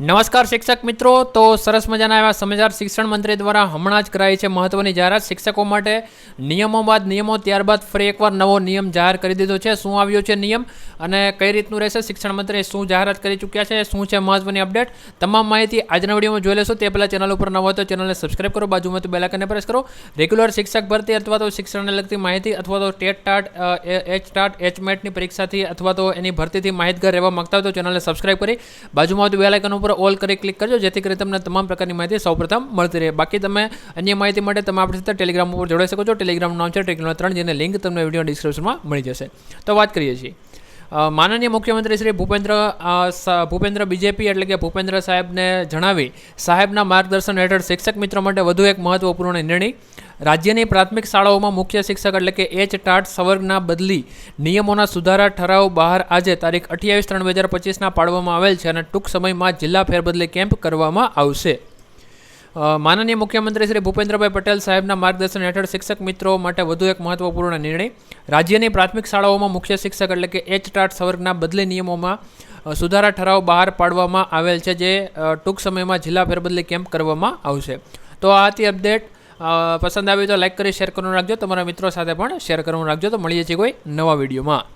નમસ્કાર શિક્ષક મિત્રો. તો સરસ મજાના એવા સમાચાર શિક્ષણ મંત્રી દ્વારા હમણાં જ કરાઈ છે મહત્વની જાહેરાત. શિક્ષકો માટે નિયમો બાદ નિયમો, ત્યારબાદ ફરી એકવાર નવો નિયમ જાહેર કરી દીધો છે. શું આવ્યો છે નિયમ અને કઈ રીતનું રહેશે? શિક્ષણ મંત્રી શું જાહેરાત કરી ચૂક્યા છે? શું છે મહત્વની અપડેટ? તમામ માહિતી આજના વિડીયોમાં જોઈ લેશો. તે પહેલાં ચેનલ ઉપર નવો હોય તો ચેનલને સબસ્ક્રાઇબ કરો. બાજુમાંથી બેલ આઇકનને પ્રેસ કરો. રેગ્યુલર શિક્ષક ભરતી અથવા તો શિક્ષણને લગતી માહિતી અથવા તો ટેટ ટાટ એચ ટાટ એચમેટની પરીક્ષાથી અથવા તો એની ભરતીથી માહિતગાર રહેવા માગતા હોય તો ચેનલને સબસ્ક્રાઇબ કરી બાજુમાં આવતું બેલ આઇકન ઉપર ઓલ કરી ક્લિક કરજો, જેથી કરી તમને તમામ પ્રકારની માહિતી સૌપ્રથમ મળતી રહે. બાકી તમે અન્ય માહિતી માટે તમે આપણી સાથે ટેલિગ્રામ ઉપર જોડાઈ શકો છો. ટેલિગ્રામનું નામ છે ટેલિગ્રામ ત્રણ, જેને લિંક તમને વીડિયો ડિસ્ક્રિપ્શનમાં મળી જશે. તો વાત કરીએ છીએ. માનનીય મુખ્યમંત્રી શ્રી ભૂપેન્દ્ર ભૂપેન્દ્ર બીજેપી એટલે કે ભૂપેન્દ્ર સાહેબને જણાવી સાહેબના માર્ગદર્શન હેઠળ શિક્ષક મિત્રો માટે વધુ એક મહત્વપૂર્ણ નિર્ણય રાજ્યની પ્રાથમિક શાળાઓમાં મુખ્ય શિક્ષક એટલે કે એચ ટાટ સવર્ગના બદલી નિયમોના સુધારા ઠરાવ બહાર આજે તારીખ અઠ્યાવીસ ત્રણ બે હજાર પચીસના પાડવામાં આવેલ છે અને ટૂંક સમયમાં જિલ્લા ફેરબદલી કેમ્પ કરવામાં આવશે. માનનીય મુખ્યમંત્રી શ્રી ભૂપેન્દ્રભાઈ પટેલ સાહેબના માર્ગદર્શન હેઠળ શિક્ષક મિત્રો માટે વધુ એક મહત્વપૂર્ણ નિર્ણય. રાજ્યની પ્રાથમિક શાળાઓમાં મુખ્ય શિક્ષક એટલે કે એચ ટાટ સવર્ગના બદલી નિયમોમાં સુધારા ઠરાવ બહાર પાડવામાં આવેલ છે જે ટૂંક સમયમાં જિલ્લા ફેરબદલી કેમ્પ કરવામાં આવશે. તો આ હતી અપડેટ. પસંદ આવી તો લાઈક કરી શેર કરવાનું રાખજો. તમારા મિત્રો સાથે પણ શેર કરવાનું રાખજો. તો મળીએ છીએ કોઈ નવા વિડીયોમાં